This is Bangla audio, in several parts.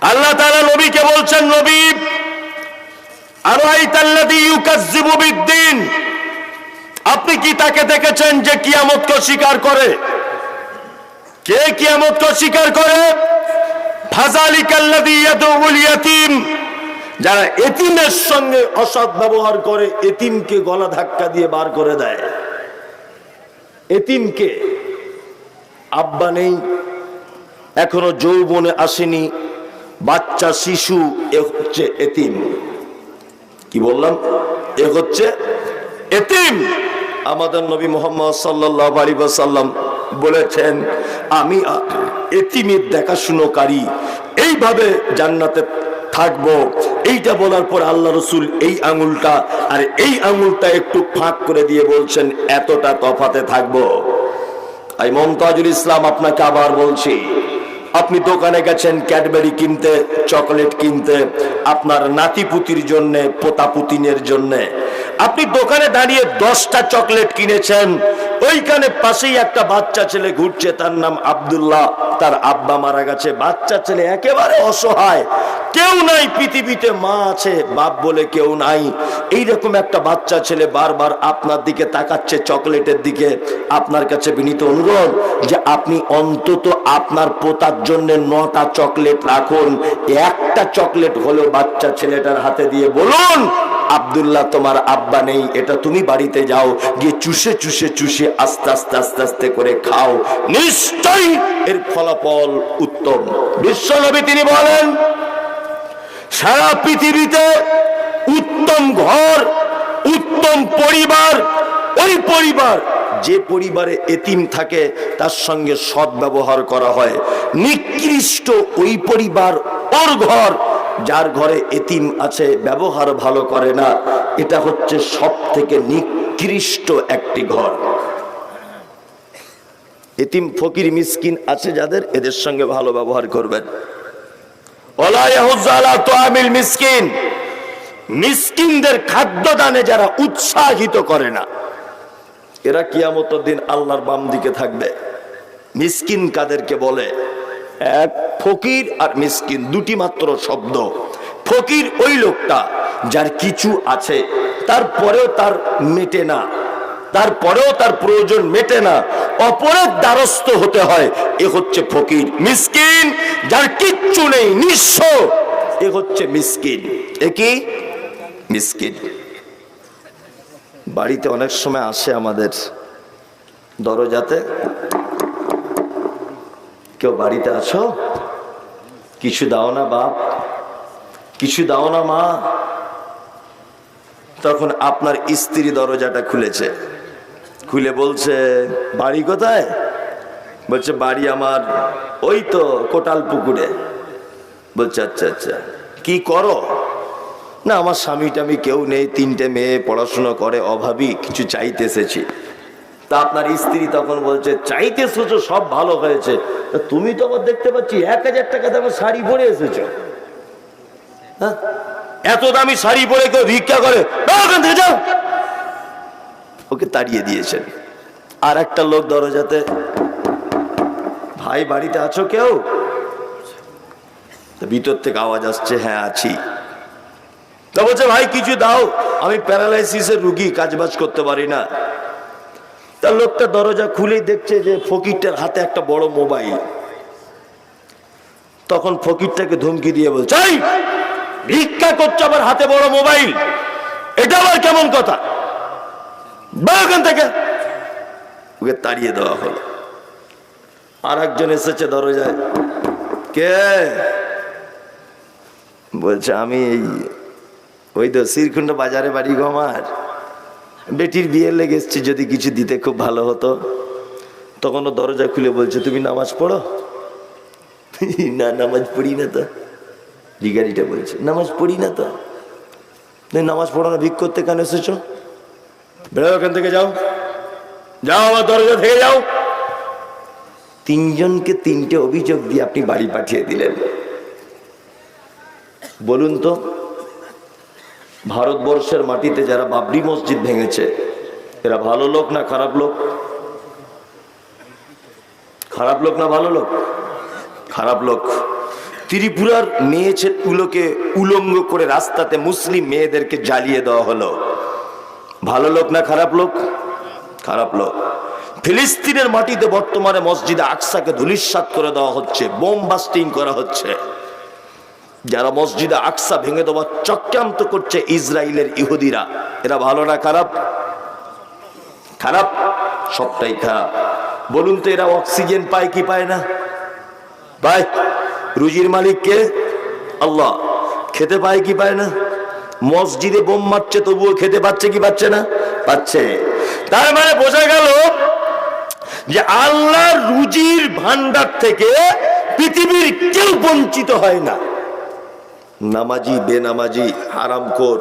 আল্লাহ তাআলা নবীকে বলছেন, নবী বিদ্দিন? আপনি কি তাকে দেখেছেন যে কিয়ামতকে স্বীকার করে? কে কিয়ামতকে স্বীকার করে? যারা এতিমের সঙ্গে অসৎ ব্যবহার করে, এতিমকে গলা ধাক্কা দিয়ে বার করে দেয়। এতিমকে আব্বা নেই, এখনও যৌবনে আসেনি বাচ্চা, শিশু, এ হচ্ছে এতিম। কি বললাম? এ হচ্ছে এতিম। আমাদের নবী মোহাম্মদ সাল্লাহ আলী সাল্লাম বলেছেন, আমি এতিমের দেখাশুনোকারী, এইভাবে জান্নাতে থাকব। এইটা বলার পর আল্লাহ রসুল এই আঙুলটা, আর এই আঙুলটা একটু ফাঁক করে দিয়ে বলছেন, এতটা তফাতে থাকব। এই মমতাজুল ইসলাম আপনাকে আবার বলছি আপনি দোকানে গেছেন ক্যাডবেরি কিনতে চকলেট কিনতে আপনার নাতিপুতির জন্য পোতাপুতিনের জন্য। আপনি দোকানে দাঁড়িয়ে দশটা চকলেট কিনেছেন, ওইখানে পাশেই একটা বাচ্চা ছেলে ঘুরছে, তার নাম আব্দুল্লাহ, তার আব্বা মারা গেছে। বাচ্চা ছেলে একেবারে অসহায়। কেউ নাই, পৃথিবীতে মা আছে, বাপ বলে কেউ নাই। এইরকম একটা বাচ্চা ছেলে বারবার আপনার দিকে তাকাচ্ছে চকলেটের দিকে। আপনার কাছে বিনীত অনুরোধ যে আপনি অন্তত আপনার পোতার জন্য নটা চকলেট রাখুন। একটা চকলেট হলো বাচ্চা ছেলেটার হাতে দিয়ে বলুন আব্দুল্লাহ তোমার আব্বা নেই, এটা তুমি বাড়িতে যাও, গিয়ে চুষে চুষে চুষে আস্তে আস্তে আস্তে আস্তে করে খাও। নিশ্চয়ই এর ফলাফল উত্তম। বিশ্বনবী তিনি বলেন, সারা পৃথিবীতে উত্তম ঘর, উত্তম পরিবার, ওই পরিবার, যে পরিবারে এতিম থাকে, তার সঙ্গে সৎ ব্যবহার করা হয়। নিকৃষ্ট ওই পরিবার, ওর ঘর যার ঘরে এতিম আছে, ব্যবহার ভালো করে না, এটা হচ্ছে সব থেকে নিকৃষ্ট একটি ঘর। এতিম ফকির মিসকিন আছে যাদের, এদের সঙ্গে ভালো ব্যবহার করবেন। মিসকিন। মিসকিনদের খাদ্য দানে যারা উৎসাহিত করে না, এরা কিয়ামতের দিন আল্লাহর বাম দিকে থাকবে। মিসকিন কাদেরকে বলে এক ফকির আর মিসকিন, দুটি মাত্র শব্দ। ফকির ওই লোকটা যার কিছু আছে, তারপরেও তার মেটে না, তারপরেও তার প্রয়োজন মেটে না, অপরের দ্বারস্থ হতে হয়, এ হচ্ছে ফকির। মিসকিন যার কিচ্ছু নেই, নিঃস্ব, এ হচ্ছে মিসকিন। এ কি? মিসকিন। বাড়িতে অনেক সময় আসে আমাদের দরজাতে কেউ বাড়িতে আছো? কিছু দাও না বাপ। কিছু দাও না মা। তখন আপনার স্ত্রী দরজাটা খুলেছে। খুলে বলছে, বাড়ি কোথায়? বলছে, বাড়ি আমার ওই তো কোটাল পুকুরে। বলছে আচ্ছা আচ্ছা কি করো? না, আমার স্বামী টামি কেউ নেই। তিনটে মেয়ে পড়াশোনা করে, অভাবী, কিছু চাইতে এসেছি তা আপনার স্ত্রী তখন বলছে, চাইতে এসেছ সব ভালো হয়েছে। তুমি তো আবার দেখতে পাচ্ছি এক হাজার টাকা দামের শাড়ি পরে এসেছ। হ্যাঁ? এত দামি শাড়ি পরে কেউ ভিক্ষা করে। ওকে তাড়িয়ে দিয়েছেন। আর একটা লোক দরজাতে, ভাই, বাড়িতে আছো কেউ? ভিতর থেকে আওয়াজ আসছে হ্যাঁ আছি। তা বলছে, ভাই, কিছু দাও। আমি প্যারালাইসিসের রুগী, কাজবাজ করতে পারি না। তা লোকটা দরজা খুলেই দেখছে যে ফকিরটার হাতে একটা বড় মোবাইল। তখন ফকিরটাকে ধমকি দিয়ে বলছে "এই, ভিক্ষা করছে আবার হাতে বড় মোবাইল? এটা আবার কেমন কথা? বা ওখান থেকে। ওকে তাড়িয়ে দেওয়া হলো। আর একজন এসেছে দরজায়। কে? বলছে আমি এই ওই তো শ্রীকুণ্ড বাজারে বাড়ি গো আমার। বেটির বিয়ে লেগে এসছি যদি কিছু দিতে খুব ভালো হতো। তখন ও দরজা খুলে বলছে তুমি নামাজ পড়ো? না নামাজ পড়ি না তো। ভিগারিটা বলছে নামাজ পড়ি না তো? নামাজ পড়ো না ভিক করতে কেন এসেছ? বেরো ওখান থেকে যাও। যাও আমার দরজা থেকে যাও। তিনজনকে তিনটে অভিযোগ দিয়ে আপনি বাড়ি পাঠিয়ে দিলেন। বলুন তো ভারতবর্ষের মাটিতে যারা বাবরি মসজিদ ভেঙেছে, এরা ভালো লোক না খারাপ লোক? খারাপ লোক না ভালো লোক? খারাপ লোক। ত্রিপুরার মেয়ে ছেলেগুলোকে উলঙ্গ করে রাস্তাতে মুসলিম মেয়েদেরকে জ্বালিয়ে দেওয়া হলো। ভালো লোক না খারাপ লোক? খারাপ লোক। ফিলিস্তিনের মাটিতে বর্তমানে মসজিদে আকসাকে ধুলিস্বাত করে দেওয়া হচ্ছে, বোম বাস্টিং করা হচ্ছে। যারা মসজিদে আকসা ভেঙে দেওয়ার চক্রান্ত করছে ইসরায়েলের ইহুদিরা, এরা ভালো না খারাপ? খারাপ? সবটাই খারাপ। বলুন তো এরা অক্সিজেন পায় কি পায় না? পায়। রুজির মালিক কে? আল্লাহ। খেতে পায় কি পায় না? মসজিদে বোম মারছে, তবুও খেতে পাচ্ছে কি পাচ্ছে না? পাচ্ছে। তার মানে বোঝা গেল যে আল্লাহ রুজির ভান্ডার থেকে পৃথিবীর কেউ বঞ্চিত হয় না। নামাজি, বেনামাজি, হারামখোর।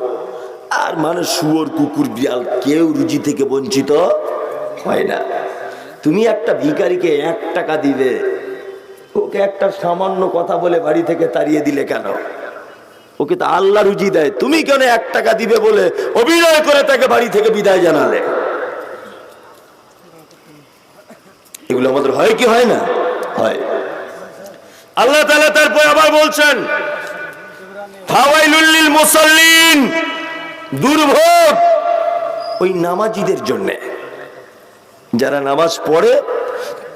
আর মানে শুয়োর, কুকুর, বিড়াল কেউ রুজি থেকে বঞ্চিত হয় না। তুমি একটা ভিখারিকে এক টাকা দিবে, ওকে একটা সামান্য কথা বলে বাড়ি থেকে তাড়িয়ে দিলে কেন? ওকে তো আল্লাহ রুজি দেয়, তুমি কেন এক টাকা দিবে বলে অভিনয় করে তাকে বাড়ি থেকে বিদায় জানালে? এগুলো আমাদের হয় কি হয় না? হয়। আল্লাহ তাআলা তারপর আবার বলছেন ফাওয়াইলুল মুসাল্লিন। দুর্ভোগ। ওই নামাজিদের জন্য। যারা নামাজ পড়ে,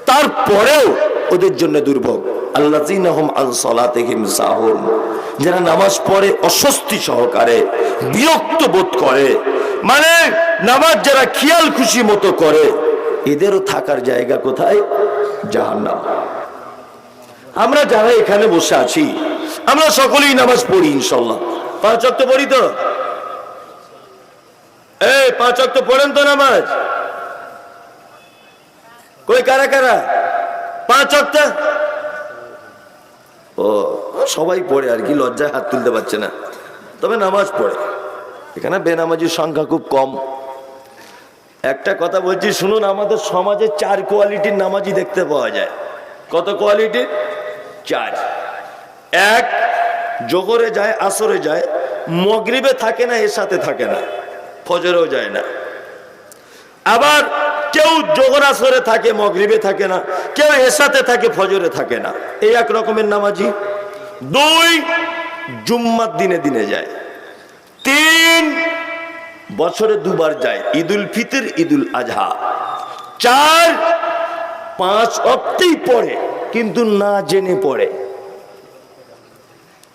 তারপরেও ওদের জন্য দুর্ভোগ। আল্লাযীনাহুম আন সালাতিহিম সাহুন। যারা নামাজ পড়ে, অস্বস্তি সহকারে, বিরক্ত বোধ করে মানে নামাজ যারা খেয়াল খুশি মতো করে, এদেরও থাকার জায়গা কোথায়? জাহান্নাম। আমরা যারা এখানে বসে আছি আমরা সকলেই নামাজ পড়ি ইনশাল্লাহ পাঁচ অক্ট পড়ি তো? এই, পাঁচ অক্ট পড়েন তো নামাজ। কই, কারা কারা? পাঁচ অক্ট ও, সবাই পড়ে, আর কি লজ্জায় হাত তুলতে পারছে না। তবে নামাজ পড়ে। এখানে বেনামাজির সংখ্যা খুব কম। একটা কথা বলছি, শুনুন, আমাদের সমাজে চার কোয়ালিটির নামাজি দেখতে পাওয়া যায়। কত কোয়ালিটির? চার। এক, জোহরে যায়, আসরে যায়, মগরিবে থাকে না, এর সাথে থাকে না, ফজরেও যায় না। আবার কেউ জোহর, আসরে থাকে, মগরিবে থাকে না, কেউ এর সাথে থাকে, ফজরে থাকে না। এই এক রকমের নামাজি। দুই, জুম্মার দিনে দিনে যায়। তিন, বছরে দুবার যায়, ঈদুল ফিতর, ঈদুল আজহা। চার, পাঁচ অক্টেই পড়ে, কিন্তু না জেনে পড়ে।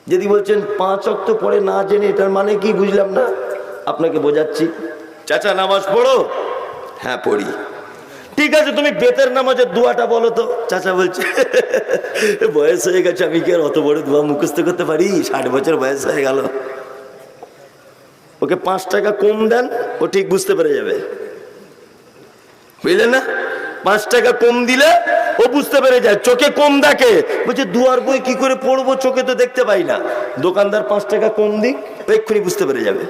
যদি বলছেন পাঁচ অক্ত পড়ে না জেনে এটার মানে কি বুঝলাম না আপনাকে বোঝাচ্ছি। চাচা নামাজ পড়ো? হ্যাঁ পড়ি। ঠিক আছে তুমি বেতের নামাজের দোয়াটা বলো তো। চাচা বলছে বয়স হয়ে গেছে আমি কি আর অত বড় দোয়া মুখস্থ করতে পারি? ষাট বছর বয়স হয়ে গেল। ওকে পাঁচ টাকা কম দেন ও ঠিক বুঝতে পেরে যাবে। বুঝলেন না? পাঁচ টাকা কম দিলে ও বুঝতে পেরে যায়, চোখে কম দেখে। বলছে, দুয়ার বই কি করে পড়ব চোখে তো দেখতে পাই না। দোকানদার পাঁচ টাকা কম দিক এক্ষুনি বুঝতে পেরে যাবে।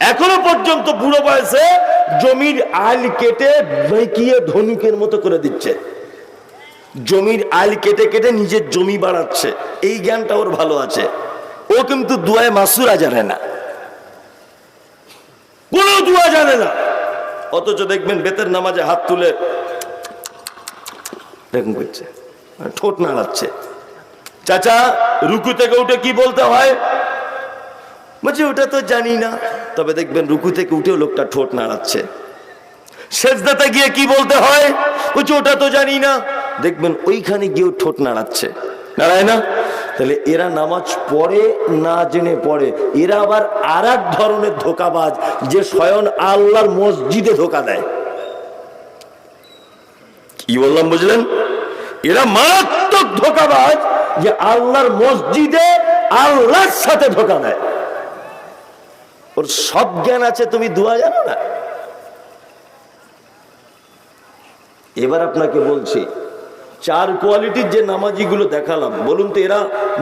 এখনও পর্যন্ত বুড়ো বয়সে জমির আল কেটে বেঁকিয়ে ধনুকের মতো করে দিচ্ছে। জমির আল কেটে কেটে নিজের জমি বাড়াচ্ছে। এই জ্ঞানটা ওর ভালো আছে। ও কিন্তু দুয়ায় মাসুরা জানে না। কোনো দুয়া জানে না। অথচ দেখবেন বেতের নামাজে হাত তুলে করছে ঠোঁট নাড়াচ্ছে। চাচা, রুকু থেকে উঠে কি বলতে হয়? বলছে, ওটা তো জানি না। তবে দেখবেন রুকু থেকে উঠেও লোকটা ঠোঁট নাড়াচ্ছে। সেজদাতে গিয়ে কি বলতে হয়? ওটা তো জানি না। দেখবেন ওইখানে গিয়েও ঠোঁট নাড়াচ্ছে। নাড়ায় না? তাহলে এরা নামাজ পড়ে না জেনে পড়ে? এরা আবার আর এক ধরনের ধোকাবাজ যে স্বয়ং আল্লাহর মসজিদে ধোকা দেয়। কি বললাম, বুঝলেন? এরা মারাত্মক ধোকাবাজ যে আল্লাহর মসজিদে আল্লাহর সাথে ধোকা দেয়। ওর সব জ্ঞান আছে, তুমি দোয়া জানো না? এবার আপনাকে বলছি চার কোয়ালিটির যে নামাজিগুলো দেখালাম, বলুন তো এরা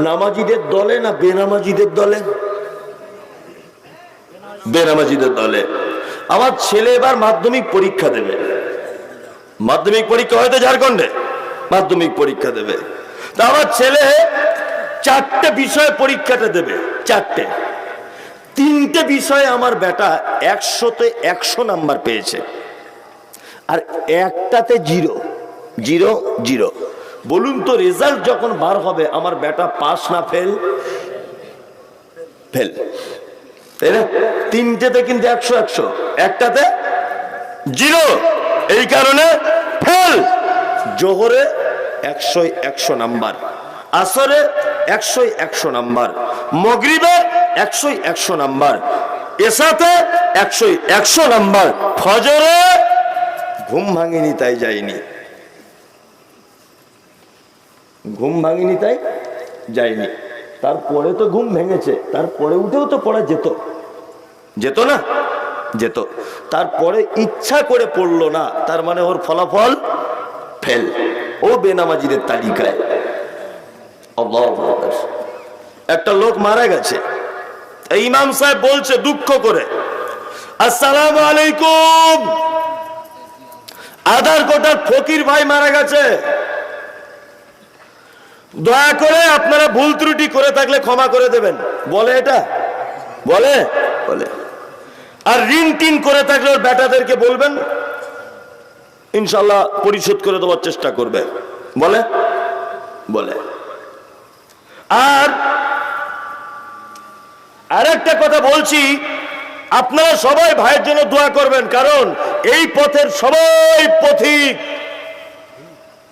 নামাজিদের দলে না বেনামাজিদের দলে? বেনামাজিদের দলে। আমার ছেলে এবার মাধ্যমিক পরীক্ষা দেবে। মাধ্যমিক পরীক্ষা হয়তো ঝাড়খণ্ডে, মাধ্যমিক পরীক্ষা দেবে। তা আমার ছেলে চারটে বিষয়ে পরীক্ষাটা দেবে, চারটে। তিনটে বিষয়ে আমার বেটা একশোতে একশো নাম্বার পেয়েছে। আর একটাতে জিরো। Zero zero. বলুন তো রেজাল্ট যখন বার হবে, আমার বেটা পাস না ফেল ফেল তাই না? তিনটেতে কিন্তু একশো একশো। একটাতে জিরো। এই কারণে ফেল জোহরে একশো একশো নাম্বার। আসরে একশো একশো নাম্বার। মগরিবে একশো একশো নাম্বার। এসাতে একশো একশো নাম্বার। ফজরে ঘুম ভাঙিনি, তাই যায়নি। ঘুম ভাঙিনি তাই যায়নি। তারপরে তো ঘুম ভেঙেছে, তারপরে উঠেও তো পড়া যেত। যেত না? যেত। তারপরে ইচ্ছা করে পড়ল না, তার মানে ওর ফলাফল ফেল। ও বেনামাজিদের তালিকায়। একটা লোক মারা গেছে। ইমাম সাহেব বলছে, দুঃখ করে, আসসালামু আলাইকুম। আধার কোটার ফকির ভাই মারা গেছে। দয়া করে আপনারা ভুল ত্রুটি করে থাকলে ক্ষমা করে দেবেন। বলে এটা? বলে? বলে। আর ঋণ টিন করে থাকলে ওর বেটাদেরকে বলবেন ইনশাল্লাহ পরিশোধ করে দেওয়ার চেষ্টা করবে। বলে? বলে। আর আরেকটা কথা বলছি, আপনারা সবাই ভাইয়ের জন্য দোয়া করবেন, কারণ এই পথের সবাই পথিক।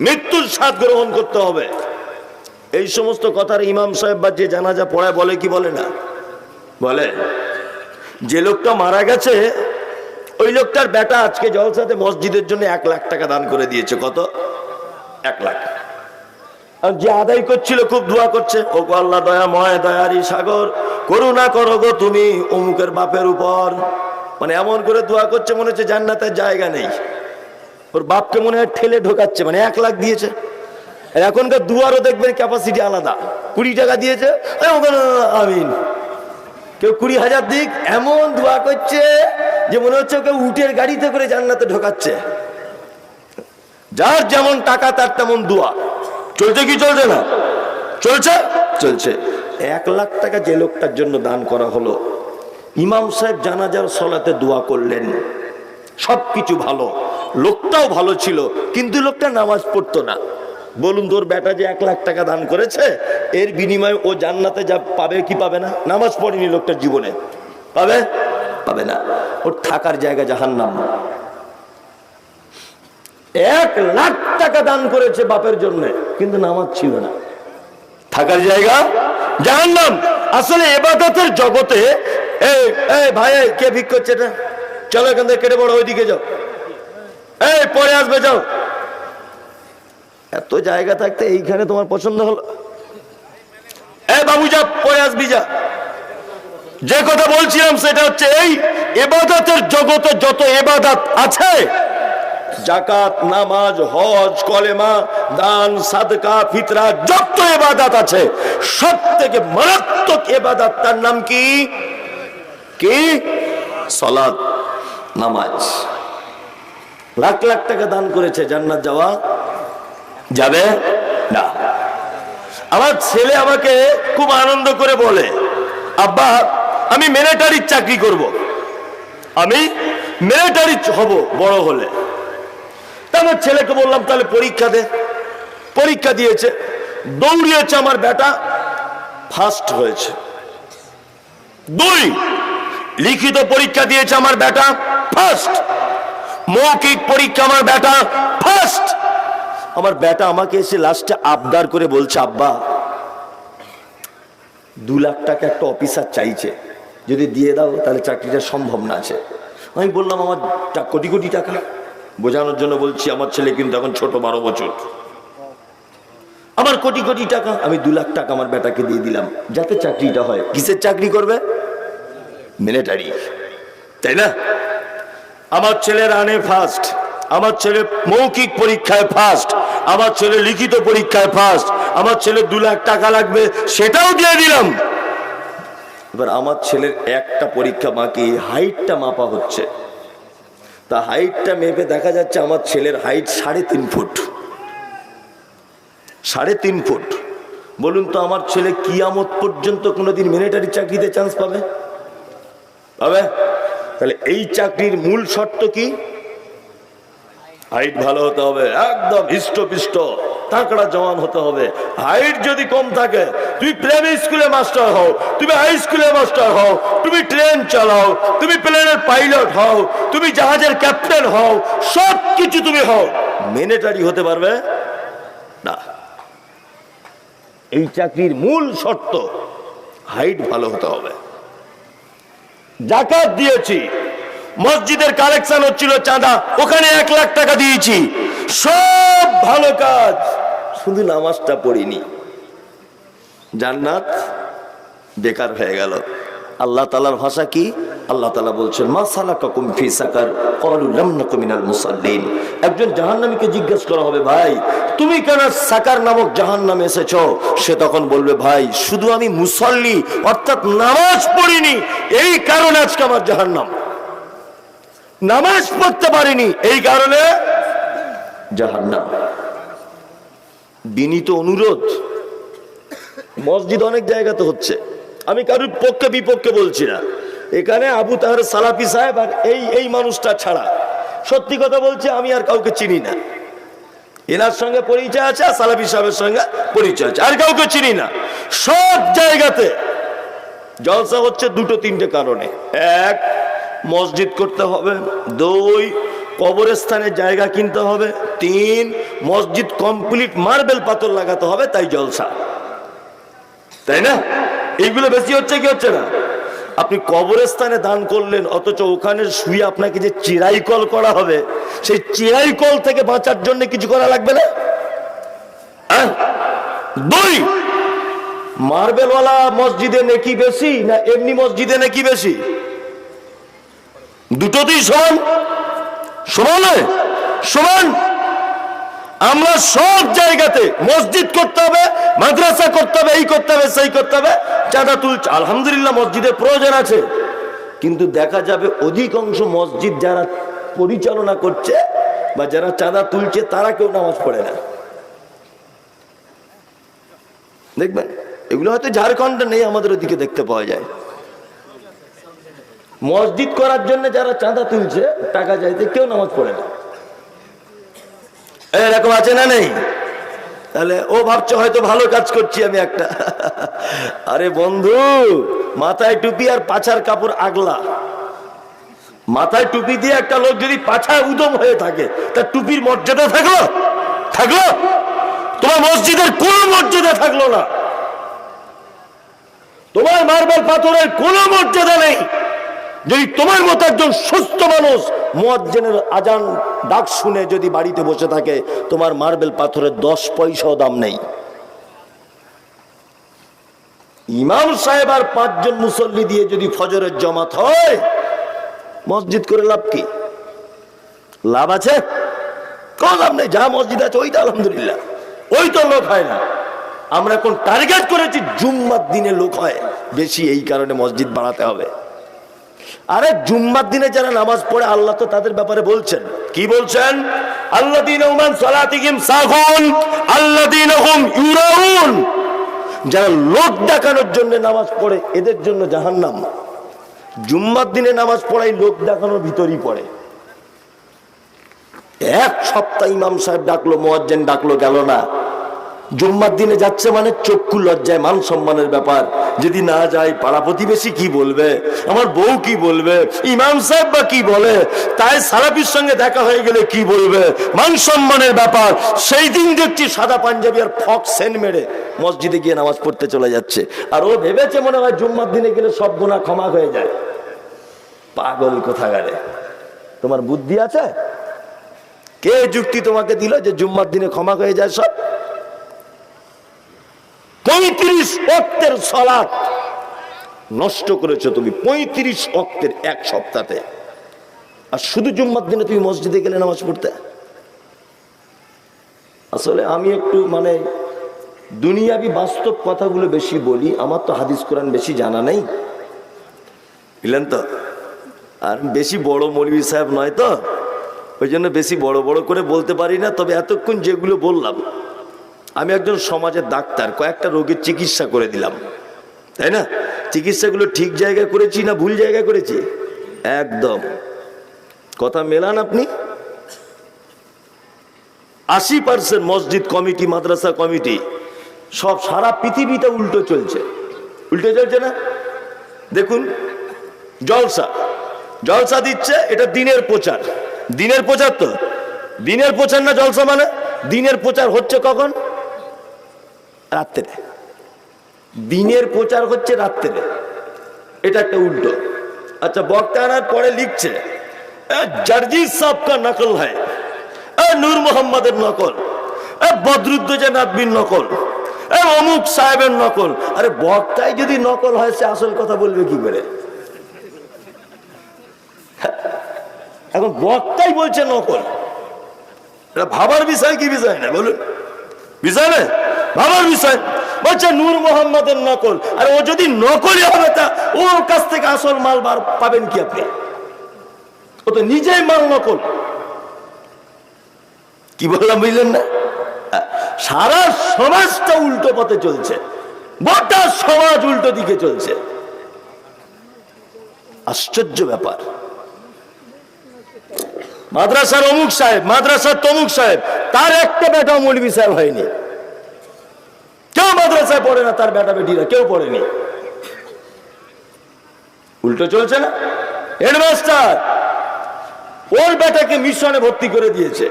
মৃত্যুর স্বাদ গ্রহণ করতে হবে। এই সমস্ত কথার ইমাম সাহেব বা যে জানাজা পড়ায় বলে কি বলে না? বলে, যে লোকটা মারা গেছে, ওই লোকটার বেটা আজকে জলসাতে মসজিদের জন্য এক লাখ টাকা দান করে দিয়েছে। কত? এক লাখ। আর যে আদায় করছিল খুব দোয়া করছে। ও আল্লাহ দয়া ময় দয়ারি সাগর, করুণা করো গো তুমি অমুকের বাপের উপর। মানে এমন করে দোয়া করছে মনে হচ্ছে জান্নাতের জায়গা নেই। ওর বাপকে মনে হয় ঠেলে ঢোকাচ্ছে মানে এক লাখ দিয়েছে। এখনকার দুয়ারও দেখবেন ক্যাপাসিটি আলাদা। কুড়ি টাকা দিয়েছে আমিন। কেউ কুড়ি হাজার দিক, এমন দোয়া করছে যে মনে হচ্ছে ওকে উটের গাড়িতে করে জান্নাতে ঢোকাচ্ছে। যার যেমন টাকা, তার তেমন দোয়া। চলছে কি চলছে না? চলছে? চলছে। এক লাখ টাকা যে লোকটার জন্য দান করা হলো, ইমাম সাহেব জানাজার সলাতে দোয়া করলেন। সবকিছু ভালো। লোকটাও ভালো ছিল, কিন্তু লোকটা নামাজ পড়তো না। বলুন তোর বেটা যে এক লাখ টাকা দান করেছে, এর বিনিময়ে ও জান্নাতে যা পাবে কি পাবে না? নামাজ পড়েনি লোকটার জীবনে। পাবে? পাবে না। ওর থাকার জায়গা জাহান্নাম। এক লাখ টাকা দান করেছে বাপের জন্য, কিন্তু নামাজ ছিল না। থাকার জায়গা জাহান্নাম। আসলে এবাদতের জগতে, এই এই ভাই কে ভিক করছে এটা? চলো এখান থেকে কেটে বড় ওইদিকে যাও। এই, পরে আসবে, যাও। এত জায়গা থাকতে এইখানে তোমার পছন্দ হলো? যে। কথা বলছিলাম সেটা হচ্ছে এই এবাদতের জগতে যত এবাদত আছে জাকাত নামাজ, হজ, কলেমা, দান, সাদকা, ফিতরা, যত এবাদাত আছে সব থেকে মারাত্মক এবাদাত তার নাম কি? কি? সলাদ নামাজ। লাখ লাখ টাকা দান করেছে জান্নাত যাওয়া। যাবে? না। আমার ছেলে আমাকে খুব আনন্দ করে বলে, আব্বা, আমি মিলিটারির চাকরি করব। আমি মিলিটারি হব বড় হলে। আমার ছেলেকে বললাম, তাহলে পরীক্ষা দে। পরীক্ষা দিয়েছে, দৌড়িয়েছে আমার বেটা ফার্স্ট হয়েছে। দুই, লিখিত পরীক্ষা দিয়েছে আমার বেটা ফার্স্ট মৌখিক পরীক্ষা আমার বেটা ফার্স্ট আমার বেটা আমাকে এসে লাস্টে আবদার করে বলছে, আব্বা, দু লাখ টাকা একটা অফিসার চাইছে। যদি দিয়ে দাও, তাহলে চাকরিটা সম্ভব না আছে। আমি বললাম, আমার কোটি কোটি টাকা। বোঝানোর জন্য বলছি, আমার ছেলে কিন্তু এখন ছোট, বারো বছর। আমার কোটি কোটি টাকা। আমি দু লাখ টাকা আমার বেটাকে দিয়ে দিলাম, যাতে চাকরিটা হয়। কিসের চাকরি করবে? মিলিটারি তাই না? আমার ছেলে রানে ফার্স্ট আমার ছেলে মৌখিক পরীক্ষায় ফার্স্ট আমার ছেলে লিখিত পরীক্ষায় ফার্স্ট আমার ছেলে দু লাখ টাকা লাগবে, সেটাও দিয়ে দিলাম। এবার আমার ছেলের একটা পরীক্ষা বাকি হাইটটা মাপা হচ্ছে। তা হাইটটা মেপে দেখা যাচ্ছে আমার ছেলের হাইট সাড়ে তিন ফুট। সাড়ে তিন ফুট। বলুন তো, আমার ছেলে কিয়ামত পর্যন্ত কোনোদিন মিলিটারি চাকরিতে চান্স পাবে? পাবে? তাহলে এই চাকরির মূল শর্ত কি? হাইট ভালো হতে হবে, একদম হৃষ্টপিষ্ট তাঁকড়া জওয়ান হতে হবে। হাইট যদি কম থাকে, তুমি প্রাইমারি স্কুলে মাস্টার হও, তুমি হাই স্কুলে মাস্টার হও, তুমি ট্রেন চালাও, তুমি প্লেনের পাইলট হও, তুমি জাহাজের ক্যাপ্টেন হও, সব কিছু তুমি হও। মিলিটারি হতে পারবে? না। এই চাকরির মূল শর্ত, হাইট ভালো হতে হবে। জাকাত দিয়েছি মসজিদের কালেকশন হচ্ছিল চাঁদা। ওখানে এক লাখ টাকা দিয়েছি। সব ভালো কাজ। শুধু নামাজটা পড়িনি। জান্নাত বেকার হয়ে গেল। আল্লাহ তালার ভাষা কি? আল্লাহ তালা বলছেন, মা সালাকাকুম ফি সাকার? ক্বালু লাম নাকু মিনাল মুসাল্লিন। একজন জাহান্নামীকে জিজ্ঞেস করা হবে, ভাই, তুমি কেন সাকার নামক জাহান্নামে এসেছ? সে তখন বলবে, ভাই, শুধু আমি মুসল্লি, অর্থাৎ নামাজ পড়িনি। এই কারণে আজকে আমার জাহান্নাম। নামাজ পড়তে পারিনি। এই কারণে জাহান্নাম। বিনীত অনুরোধ, মসজিদ অনেক জায়গাতে হচ্ছে। আমি কারোর পক্ষে বিপক্ষে বলছি না। এখানে আবু তাহার সালাফি সাহেব আর এই এই মানুষটা ছাড়া। সত্যি কথা বলছি, আমি আর কাউকে চিনি না। এনার সঙ্গে পরিচয় আছে আর সালাফি সাহেবের সঙ্গে পরিচয় আছে। আর কাউকে চিনি না। সব জায়গাতে জলসা হচ্ছে দুটো তিনটে কারণে। এক মসজিদ করতে হবে, দুই কবরস্থানের জায়গা কিনতে হবে, তিন মসজিদ কমপ্লিট মার্বেল পাথর লাগাতে হবে, তাই জলসা। তাই না? এইগুলো বেশি হচ্ছে কি হচ্ছে না? আপনি কবরস্থানে দান করলেন, অথচ ওখানে শুয়ে আপনাকে যে চিরাই কল করা হবে, সেই চিরাই কল থেকে বাঁচার জন্য কিছু করা লাগবে না? হ্যাঁ? দুই, মার্বেলওয়ালা মসজিদে নাকি বেশি না এমনি মসজিদে নাকি বেশি? দুটোতেই সমান? সমান? সমান? আমরা সব জায়গাতে মসজিদ করতে হবে, মাদ্রাসা করতে হবে, এই করতে হবে, সেই করতে হবে চাঁদা তুলছে। আলহামদুলিল্লাহ, মসজিদের প্রয়োজন আছে। কিন্তু দেখা যাবে অধিকাংশ মসজিদ যারা পরিচালনা করছে বা যারা চাঁদা তুলছে, তারা কেউ নামাজ পড়ে না। দেখবেন? এগুলো হয়তো ঝাড়খণ্ডে নেই, আমাদের ওদিকে দেখতে পাওয়া যায়। মসজিদ করার জন্য যারা চাঁদা তুলছে, টাকা চাইতে কেউ নামাজ পড়ে না। এরকম আছে না নেই? তাহলে ও ভাবছে, হয়তো ভালো কাজ করছি আমি একটা। আরে বন্ধু, মাথায় টুপি আর পাছার কাপড় আগলা। মাথায় টুপি দিয়ে একটা লোক যদি পাছায় উদম হয়ে থাকে, তার টুপির মর্যাদা থাকল? থাকল? তোমার মসজিদের কোন মর্যাদা থাকল না। তোমার মার্বেল পাথরের কোনো মর্যাদা নেই। যদি তোমার মতো একজন সুস্থ মানুষ মুয়াজ্জিনের আজান ডাক শুনে যদি বাড়িতে বসে থাকে, তোমার মার্বেল পাথরের দশ পয়সাও দাম নেই। ইমাম সাহেব আর পাঁচজন মুসল্লি দিয়ে যদি ফজরের জমাত হয়, মসজিদ করে লাভ কি? লাভ আছে? কোন লাভ নেই, যা মসজিদ আছে ওইটা আলহামদুলিল্লাহ। ওই তো লোক হয় না। আমরা এখন টার্গেট করেছি, জুম্মার দিনে লোক হয়, বেশি এই কারণে মসজিদ বাড়াতে হবে। আরে জুম্মার দিনে যারা নামাজ পড়ে আল্লাহ তো তাদের ব্যাপারে বলছেন। কি বলছেন? আল্লাহ দিন সাগুন আল্লাহ দিন ইউরাউন। যারা লোক দেখানোর জন্য নামাজ পড়ে এদের জন্য জাহান্নাম। জুম্মার দিনে নামাজ পড়াই লোক দেখানোর ভিতরই পড়ে। এক সপ্তাহ ইমাম সাহেব ডাকলো মোয়াজ্জেন ডাকলো গেল না। জুম্মার দিনে যাচ্ছে মানে চক্ষু লজ্জায়, মান সম্মানের ব্যাপার। যদি না যায়, পাড়া প্রতিবেশী কি বলবে? আমার বউ কি বলবে? ইমাম সাহেব বা কি বলে? তাই সারাপির সঙ্গে দেখা হয়ে গেলে কি বলবে? মান সম্মানের ব্যাপার। সেই দিন দেখছি সাদা পাঞ্জাবি আর ফক সেন মেরে মসজিদে গিয়ে নামাজ পড়তে চলে যাচ্ছে। আর ও ভেবেছে মনে হয় জুম্মার দিনে গেলে সব গুণা ক্ষমা হয়ে যায়। পাগল কোথাগারে তোমার বুদ্ধি আছে? কে যুক্তি তোমাকে দিল যে জুম্মার দিনে ক্ষমা হয়ে যায় সব? পঁয়ত্রিশ অক্টের সলাৎ নষ্ট করেছ তুমি পঁয়ত্রিশ অক্টের এক সপ্তাহে আর শুধু জুম্মার দিনে তুমি মসজিদে গেলে নামাজ পড়তে? আসলে আমি একটু মানে দুনিয়াবি বাস্তব কথাগুলো বেশি বলি, আমার তো হাদিস কোরআন বেশি জানা নেই। বুঝলেন তো? আর বেশি বড় মৌলবী সাহেব নয় তো? ওই জন্য বেশি বড় বড় করে বলতে পারি না, তবে এতক্ষণ যেগুলো বললাম আমি একজন সমাজের ডাক্তার, কয়েকটা রোগের চিকিৎসা করে দিলাম। তাই না? চিকিৎসাগুলো ঠিক জায়গায় করেছি না ভুল জায়গায় করেছি? একদম। কথা মেলান আপনি? আশি পার্সেন্ট মসজিদ কমিটি, মাদ্রাসা কমিটি, সব সারা পৃথিবীতে উল্টো চলছে। উল্টো চলছে না? দেখুন, জলসা। জলসা দিচ্ছে, এটা দিনের প্রচার। দিনের প্রচার তো? দিনের প্রচার না জলসা মানে? দিনের প্রচার হচ্ছে কখন? রাত্রে। দিনের প্রচার হচ্ছে রাত্রে। এটা একটা উল্টো। আচ্ছা বক্তা আনার পরে লিখছে জার্জিস সাহ কা নকল হয়? নূর মোহাম্মদের নকল? বদরুদ্দোজা নাদবির নকল? অমুক সাহেবের নকল? আরে বক্তাই যদি নকল হয়, সে আসল কথা বলবে কি করে? এখন বক্তাই বলছে নকল। এটা ভাবার বিষয় কি বিষয় না? বলুন। বিষয় না? ভাবার বিষয়। বলছে, নূর মোহাম্মদের নকল। আর ও যদি নকলই হবে তা, ওর কাছ থেকে আসল মাল বার পাবেন কি আপনি? ও তো নিজেই মাল নকল। কি বললাম, বুঝলেন না? সারা সমাজটা উল্টো পথে চলছে। গোটা সমাজ উল্টো দিকে চলছে। আশ্চর্য ব্যাপার। মাদ্রাসার অমুক সাহেব, মাদ্রাসার তমুক সাহেব, তার একটা বেটা মৌলবি সাহেব হয়নি। পড়ে না, তার বেটা বেটিরা, কেউ পড়েনি। উল্টো চলছে না? হেডমাস্টার ওর বেটাকে মিশনে ভর্তি করে দিয়েছে।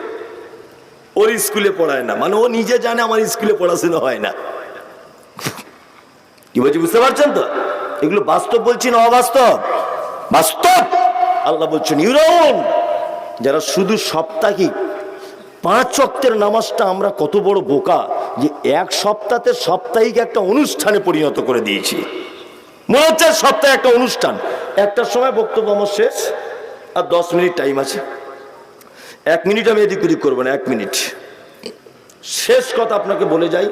ওর স্কুলে পড়ায় না মানে ও নিজে জানে আমার স্কুলে পড়াশোনা হয় না। কি বলছি, বুঝতে পারছেন তো? এগুলো বাস্তব বলছি না অবাস্তব? বাস্তব! আল্লাহ বলছেন ইউরন যারা শুধু সাপ্তাহিক, পাঁচ অক্টের নামাজটা আমরা কত বড় বোকা। যে এক সপ্তাহে সাপ্তাহিক একটা অনুষ্ঠানে পরিণত করে দিয়েছি। মনে সপ্তাহে একটা অনুষ্ঠান। একটার সময় বক্তব্য আমার শেষ, আর দশ মিনিট টাইম আছে। এক মিনিট আমি এদিক ওদিক করব না, এক মিনিট। শেষ কথা আপনাকে বলে যাই,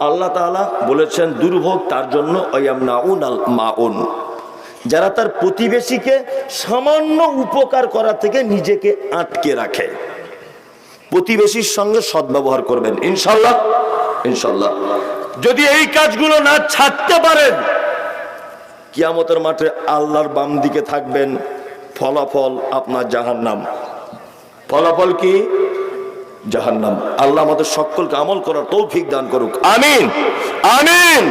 আল্লাহ তাআলা বলেছেন, দুর্ভোগ তার জন্য অয়াম নাউন আল মাউন। যারা তার প্রতিবেশীকে সামান্য উপকার করা থেকে নিজেকে আটকে রাখে। প্রতিবেশীর সঙ্গে সদ্ব্যবহার করবেন। ইনশাল্লাহ ইনশাল্লাহ যদি এই কাজগুলো না ছাড়তে পারেন, কিয়ামতের মাঠে আল্লাহর বাম দিকে থাকবেন, ফলাফল আপনার জাহান্নাম। ফলাফল কি? জাহান্নাম। আল্লাহ আমাদের সকলকে আমল করার তৌফিক দান করুক। আমিন আমিন।